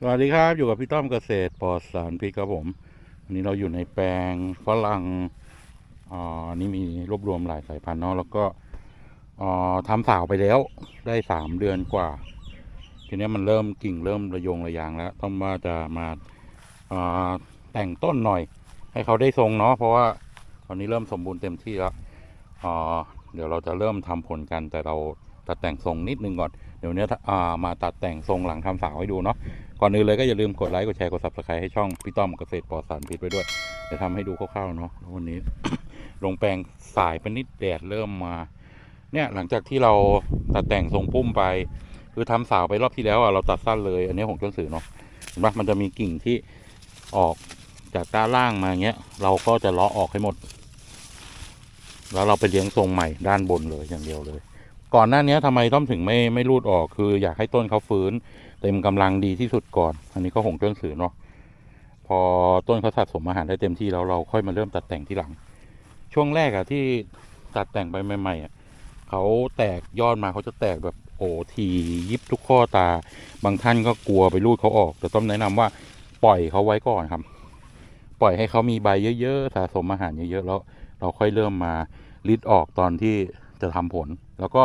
สวัสดีครับ อยู่กับพี่ต้อมเกษตรปลอดสารพิษครับผมวันนี้เราอยู่ในแปลงฝรั่งอ่านี่มีรวบรวมหลายสายพันธุ์เนาะแล้วก็อ่าทำสาวไปแล้วได้สามเดือนกว่า ทีนี้มันเริ่มกิ่งเริ่มระยงระยางแล้ว ต้องว่าจะมาอ่าแต่งต้นหน่อย ให้เขาได้ทรงเนาะเพราะว่าตอนนี้เริ่มสมบูรณ์เต็มที่แล้วอ่าเดี๋ยวเราจะเริ่มทำผลกันแต่เราตัดแต่งทรงนิดนึงก่อน ดี๋ยวนี้อ่ามาตัดแต่งทรงหลังทำสาวให้ดูเนาะก่อนอื่นเลยก็อย่าลืมกดไลค์กดแชร์กด subscribe ให้ช่องพี่ต้อมเกษตรปลอดสารพิษไปด้วยจะทำให้ดูคร่าวๆเนาะวันนี้ ลงแปลงสายไปนิดแดดเริ่มมา เนี่ยหลังจากที่เราตัดแต่งทรงพุ่มไป คือทำสาวไปรอบที่แล้วอะเราตัดสั้นเลยอันนี้ของต้นสือเนาะเห็นปะมันจะมีกิ่งที่ออกจากด้านล่างมาอย่างเงี้ย เราก็จะเลาะออกให้หมด แล้วเราไปเลี้ยงทรงใหม่ด้านบนเลยอย่างเดียวเลย ก่อนหน้านี้ทำไมต้อมถึงไม่ไม่รูดออกคือ อยากให้ต้นเขาฟื้น เต็มกำลังดีที่สุดก่อน อันนี้ก็หงต้นสือเนาะพอต้นเขาสะสมอาหารได้เต็มที่แล้วเราค่อยมาเริ่มตัดแต่งที่หลัง ช่วงแรกอะที่ตัดแต่งไปใหม่ๆอะเขาแตกยอดมาเขาจะแตกแบบโอ้ทียิบทุกข้อตา บางท่านก็กลัวไปรูดเขาออก แต่ต้อมแนะนำว่าปล่อยเขาไว้ก่อนครับ ปล่อยให้เขามีใบเยอะๆสะสมอาหารเยอะๆแล้ว เราค่อยเริ่มมาริดออกตอนที่จะทำผล แล้วก็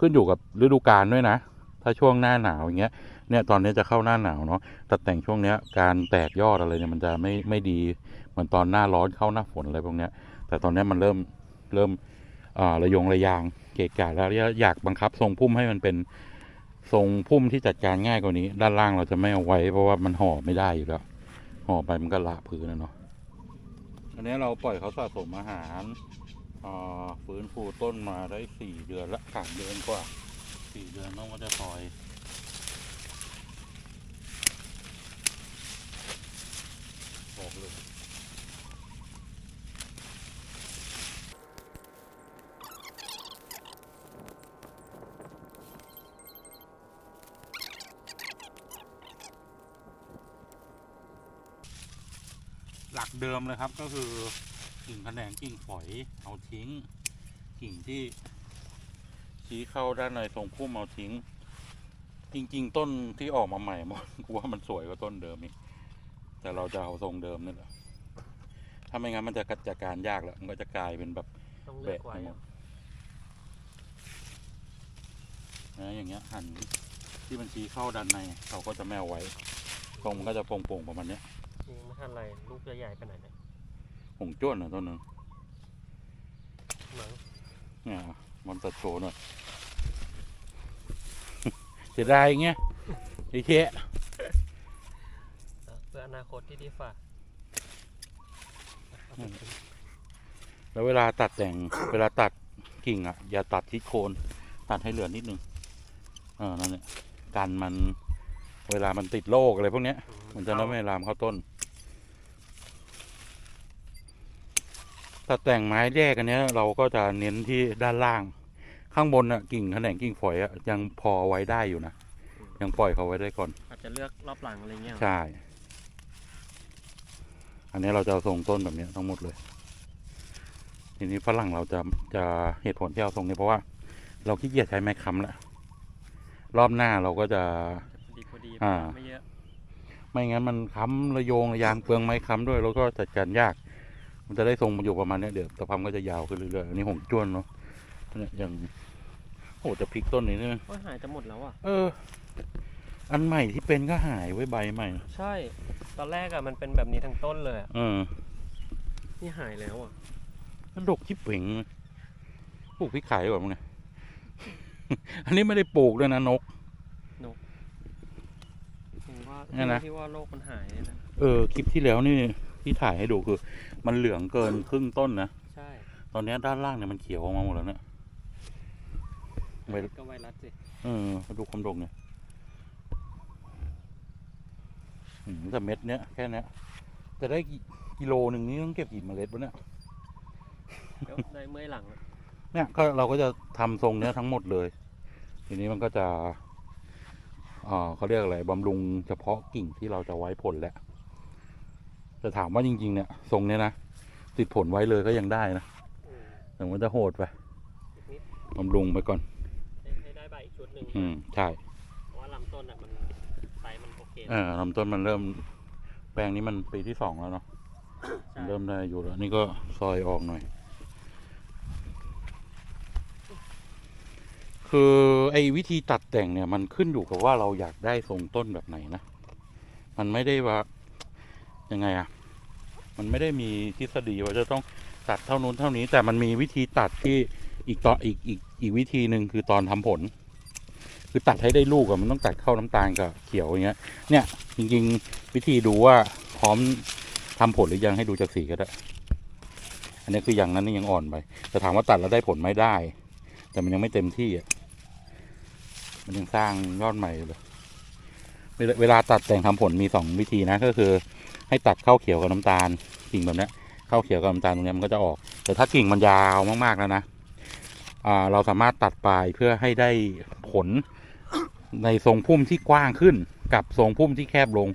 ขึ้นอยู่กับฤดูกาลด้วยนะ ถ้าช่วงหน้าหนาวอย่างเงี้ย เนี่ยตอนนี้จะเข้าหน้าหนาวเนาะตัดแต่งช่วงเนี้ยการแตกยอดอะไรเนี่ยมันจะไม่ไม่ดีเหมือนตอนหน้าร้อนเข้าหน้าฝนอะไรพวกเนี้ย แต่ตอนนี้มันเริ่มเริ่มอ่าระยงระยางเกะกะแล้วอยากบังคับทรงพุ่มให้มันเป็นทรงพุ่มที่จัดการง่ายกว่านี้ ด้านล่างเราจะไม่เอาไว้ เพราะว่ามันห่อไม่ได้อยู่แล้วห่อไปมันก็ละพื้นนะเนาะอันนี้เราปล่อยเขาสะสมอาหาร ฟื้นฟูต้นมาได้สี่เดือนละสามเดือนกว่าสี่เดือนน้องก็จะปล่อยบอกเลยหลักเดิมเลยครับก็คือ กิ่งแขนงกิ่งฝอยเอาทิ้ง กิ่งที่ชี้เข้าด้านในทรงพุ่มเอาทิ้ง จริง ๆ ต้นที่ออกมาใหม่มันกูว่ามันสวยกว่าต้นเดิมอีกแต่เราจะเอาทรงเดิมนี่แหละถ้าไม่งั้นมันจะจัดการยากแล้วมันก็จะกลายเป็นแบบต้องเลือกแบะไว้ไปหมดนะอย่างเงี้ยหั่นที่มันชี้เข้าด้านในเราก็จะไม่เอาไว้ทรงมันก็จะโป่งๆประมาณเนี้ยจริงไม่ทันไรลูกจะใหญ่ขนาดไหน หงจ้วนนะต้นนึงมั้งเนี่ยมันตัดโชว์หน่อยเสียดายอย่างเงี้ยไอ้เชี่ยเพื่ออนาคตที่ดีฝ่าแล้วเวลาตัดแต่ง เวลาตัดกิ่งอะ อย่าตัดที่โคน ตัดให้เหลือนิดนึงเออนั่นแหละกันมันเวลามันติดโรคอะไรพวกเนี้ย มันจะไม่ลามเข้าต้น ถ้าแต่งไม้แยกอันเนี้ยเราก็จะเน้นที่ด้านล่าง ข้างบนอะกิ่งแขนงกิ่งฝอยอะยังพอไว้ได้อยู่นะ ยังปล่อยเขาไว้ได้ก่อน อาจจะเลือกรอบหลังอะไรเงี้ยใช่ อันนี้เราจะเอาทรงต้นแบบเนี้ยทั้งหมดเลย ทีนี้ฝรั่งเราจะจะเหตุผลที่เอาทรงนี้เพราะว่า เราขี้เกียจใช้ไม้ค้ำแล้วรอบหน้าเราก็จะพอดีพอดีอ่าไม่เยอะไม่งั้นมันค้ำระโยงระยางเปลืองไม้ค้ำด้วย แล้วก็จัดการยาก มันจะได้ทรงอยู่ประมาณเนี้ยเดี๋ยวตะพำก็จะยาวขึ้นเรื่อยๆอันนี้หงจ้วนเนาะเนี่ยอย่างโอ้จะพลิกต้นนี้เนี่ยว่าหายจะหมดแล้วอะ เออ อันใหม่ที่เป็นก็หายไว้ใบใหม่ ใช่ ตอนแรกอะมันเป็นแบบนี้ทั้งต้นเลยอะเออนี่หายแล้วอะแล้วดกที่เป่งปลูกพริกขายดีกว่ามั้งไงอันนี้ไม่ได้ปลูกด้วยนะนกถึงว่าเนี่ยนะที่ว่าโรคมันหายเนี่ยนะ เออคลิปที่แล้วนี่ ที่ถ่ายให้ดูคือ มันเหลืองเกินครึ่งต้นนะ ใช่ ตอนนี้ด้านล่างเนี่ยมันเขียวออกมาหมดแล้วเนี่ยไวก็ไวรัสสิ เออมาดูความดกเนี่ยอืมแต่เม็ดเนี้ยแค่เนี้ยจะได้กี่กิโลหนึ่งนี้ต้องเก็บกี่เมล็ดวะเนี่ยเดี๋ยวได้เมื่อยหลังอะเนี่ยก็เราก็จะทำทรงเนี้ยทั้งหมดเลย ทีนี้มันก็จะเอ่อเขาเรียกอะไรบำรุงเฉพาะกิ่งที่เราจะไว้ผลแหละ แต่ถามว่าจริง ๆ เนี่ยทรงเนี้ยนะ ติดผลไว้เลยก็ยังได้นะอืมแต่มันจะโหดไปอีกนิดบำรุงไปก่อนให้ให้ได้ใบอีกชุดหนึ่งอืมใช่เพราะว่าลำต้นอะมันไซส์มันโอเคตเออลำต้นมันเริ่ม แปลงนี้มันปีที่สองแล้วเนาะใช่เริ่มได้อยู่แล้ว นี่ก็ซอยออกหน่อย คือไอ้วิธีตัดแต่งเนี่ย มันขึ้นอยู่กับว่าเราอยากได้ทรงต้นแบบไหนนะ มันไม่ได้ว่า ยังไงอะมันไม่ได้มีทฤษฎีว่าจะต้องตัดเท่านู้นเท่านี้ แต่มันมีวิธีตัดที่อีกต่ออีกอีกอีกวิธีหนึ่งคือตอนทำผล คือตัดให้ได้ลูกอะมันต้องตัดเข้าน้ำตาลกับเขียวอย่างเงี้ย เนี่ยจริงๆวิธีดูว่าพร้อมทำผลหรือยังให้ดูจากสีก็ได้ อันนี้คือยังนั้นนี่ยังอ่อนไป แต่ถามว่าตัดแล้วได้ผลไหม่ได้ แต่มันยังไม่เต็มที่อะ มันยังสร้างยอดใหม่เลย เวลาเวลาตัดแต่งทำผลมีสองวิธีนะก็คือ ให้ตัดเข้าเขียวกับน้ำตาลกิ่งแบบเนี้ยเข้าเขียวกับน้ำตาลตรงเนี้ยมันก็จะออก แต่ถ้ากิ่งมันยาวมากๆแล้วนะอ่าเราสามารถตัดปลายเพื่อให้ได้ผลในทรงพุ่มที่กว้างขึ้นกับทรงพุ่มที่แคบลง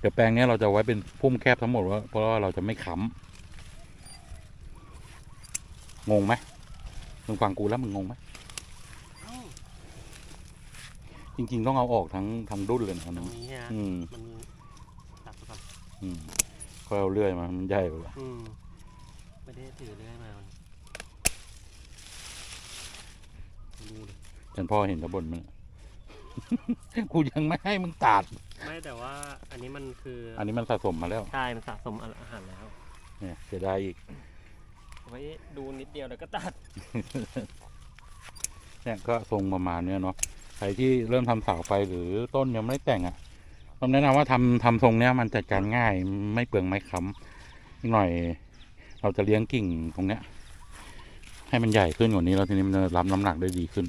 เดี๋ยวแปลงเนี้ยเราจะไว้เป็นพุ่มแคบทั้งหมดว่าเพราะว่าเราจะไม่ค้ำงงไหมมึงฟังกูแล้วมึงงงไหมเอ้าจริง ๆ ต้องเอาออกทั้งทั้งดุ้นเลยนะตรนะงนี้ฮะอืมมันตัดไป ก่อนอืมก็เอาเลื่อยมา มันใหญ่ไปแล้วอืมไม่ได้ถือเรื่อยมามันดูดิฉันพ่อเห็นแล้วบนมัน กูยังไม่ให้มึงตัด ไม่แต่ว่า อันนี้มันคืออันนี้มันสะสมมาแล้ว ใช่มันสะสมอาหารแล้วเนี่ยจะได้อีก ไว้ดูนิดเดียวแล้วก็ตัด เนี่ยก็ทรงประมาณเนี้ยเนาะ ใครที่เริ่มทำเสาไฟหรือต้นยังไม่ได้แต่งอะ่ะต้องแนะนำว่าทำทำทรงเนี้ยมันจัดการง่ายไม่เปลืองไม้ค้ำอีกหน่อย เราจะเลี้ยงกิ่งตรงเนี้ย ให้มันใหญ่ขึ้นกว่านี้แล้วทีนี้มันจะรับน้ำหนักได้ดีขึ้น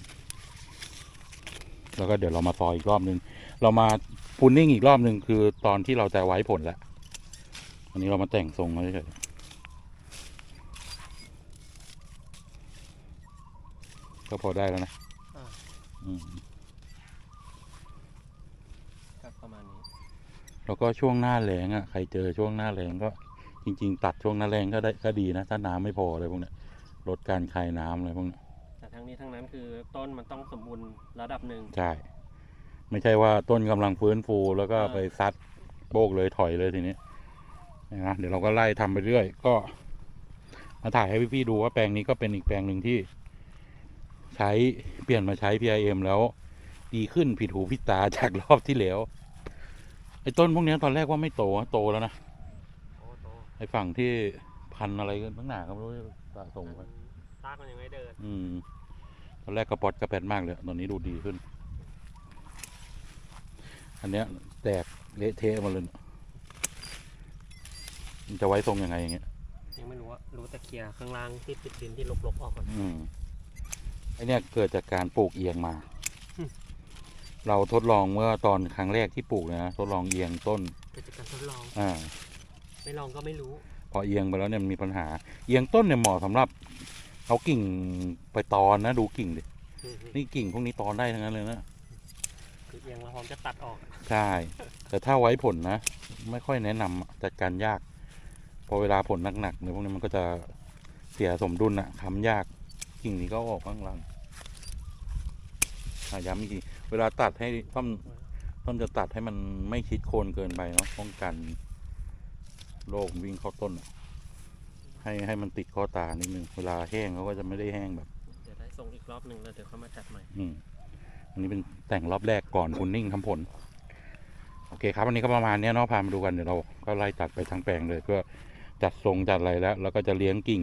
แล้วก็เดี๋ยวเรามาซอยอีกรอบนึง เรามาพูนนิ่งอีกรอบนึงคือตอนที่เราจะไว้ผลแล้วอันนี้เรามาแต่งทรงเฉยๆก็พอได้แล้วนะอ่า อืมก็ประมาณนี้ แล้วก็ช่วงหน้าแล้งอะใครเจอช่วงหน้าแล้งก็จริง ๆ ตัดช่วงหน้าแล้งก็ได้ก็ดีนะถ้าน้ำไม่พออะไรพวกเนี้ยลดการคายน้ำอะไรพวกเนี้ยแต่ทั้งนี้ทั้งนั้นคือต้นมันต้องสมบูรณ์ระดับหนึ่งใช่ไม่ใช่ว่าต้นกำลังฟื้นฟูแล้วก็เออไปซัดโบกเลยถอยเลยทีนี้นะเดี๋ยวเราก็ไล่ทำไปเรื่อย ก็ มาถ่ายให้พี่ๆดูว่าแปลงนี้ก็เป็นอีกแปลงหนึ่งที่ ใช้เปลี่ยนมาใช้ PIM แล้ว ดีขึ้นผิดหูผิดตาจากรอบที่แล้วไอ้ต้นพวกเนี้ยตอนแรกว่าไม่โตนะโตแล้วนะโอ้โตไอ้ฝั่งที่พันอะไรกันตั้งหนาก็ไม่รู้สะสมมัไว้นซากมันยังไม่เดินอืมตอนแรกกระปอดกระแปดมากเลยตอนนี้ดูดีขึ้น อันเนี้ยแตกเละเทะหมาเลยเนี่ยมันจะไว้ทรงยังไงอย่างเงี้ยยังไม่รู้ว่ารู้แต่เคลียร์ข้างล่างที่ติดดินที่ลกๆออกก่อนอืมไอเนี้ยเกิดจากการปลูกเอียงมาอืม เราทดลองเมื่อตอนครั้งแรกที่ปลูกเลยนะทดลองเอียงต้นเกิดจากการทดลอง อ่า ไม่ลองก็ไม่รู้ พอเอียงไปแล้วเนี่ยมันมีปัญหา เอียงต้นเนี่ยเหมาะสำหรับเอากิ่งไปตอนนะดูกิ่งดินี่กิ่งพวกนี้ตอนได้ทั้งนั้นเลยนะคือเอียงเราพร้อมจะตัดออกใช่แต่ถ้าไว้ผลนะ ไม่ค่อยแนะนำอะจัดการยาก พอเวลาผลหนักๆเนี่ยพวกนี้มันก็จะเสียสมดุลอะค้ำยากกิ่งนี้ก็ออกข้างหลังอะย้ำอีกที เวลาตัดให้ต้นต้นจะตัดให้มันไม่ชิดโคนเกินไปเนาะป้องกันโรควิ่งเข้าต้นอะให้ให้มันติดข้อตานิดนึงเวลาแห้งเขาก็จะไม่ได้แห้งแบบ เดี๋ยวได้ส่งอีกรอบหนึ่งแล้วเดี๋ยวเขามาจัดใหม่ อืมอันนี้เป็นแต่งรอบแรกก่อนคุณนิ่งทำผล โอเคครับวันนี้ก็ประมาณเนี้ยเนาะพามาดูกันเดี๋ยวเราก็ไล่ตัดไปทั้งแปลงเลยเพื่อจัดทรงจัดอะไรแล้วแล้วก็จะเลี้ยงกิ่ง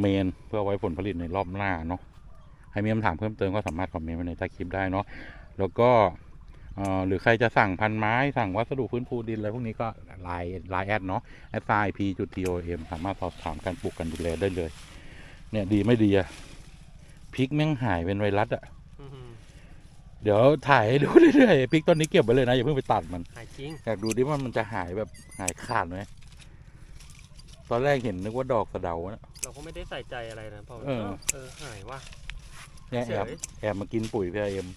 เมนเพื่อไว้ผลผลิตในรอบหน้าเนาะให้มีคำถามเพิ่มเติมก็สามารถคอมเมนต์ไว้ในใต้คลิปได้เนาะ แล้วก็เอ่อหรือใครจะสั่งพันไม้ สั่งวัสดุพื้นฟูดินอะไรพวกนี้ก็ไลน์ไลน์แอดเนาะ s i p จุด t o m สามารถสอบถามการปลูกกันดูแลได้เลย เนี่ยดีไม่ดีอะพริกแม่งหายเป็นไวรัสอะอื้อหือเดี๋ยวถ่ายให้ดูเรื่อยๆพริกต้นนี้เก็บไว้เลยนะอย่าเพิ่งไปตัดมันหายจริงอยากดูดิว่ามันจะหายแบบหายขาดไหมตอนแรกเห็นนึกว่าดอกสะเดานะเราก็ไม่ได้ใส่ใจอะไรนะพอเออเออหายว่ะเนี่ยเฉแอบยแอบมากินปุ๋ยพีเอ็ม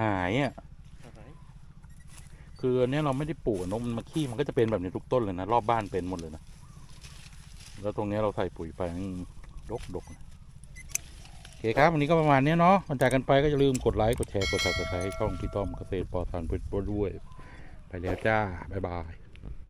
หายอะคืออันนี้เราไม่ได้ปลูกนกมันมาขี้มันก็จะเป็นแบบนี้ทุกต้นเลยนะรอบบ้านเป็นหมดเลยนะแล้วตรงนี้เราใส่ปุ๋ยไปดกดกนะโอเคครับวันนี้ก็ประมาณนี้เนาะมันจากกันไปก็อย่าลืมกดไลค์กดแชร์กด subscribe ให้ช่องพี่ต้อมเกษตรปลอดสารพิษด้วย ไปแล้วจ้าบ๊ายบาย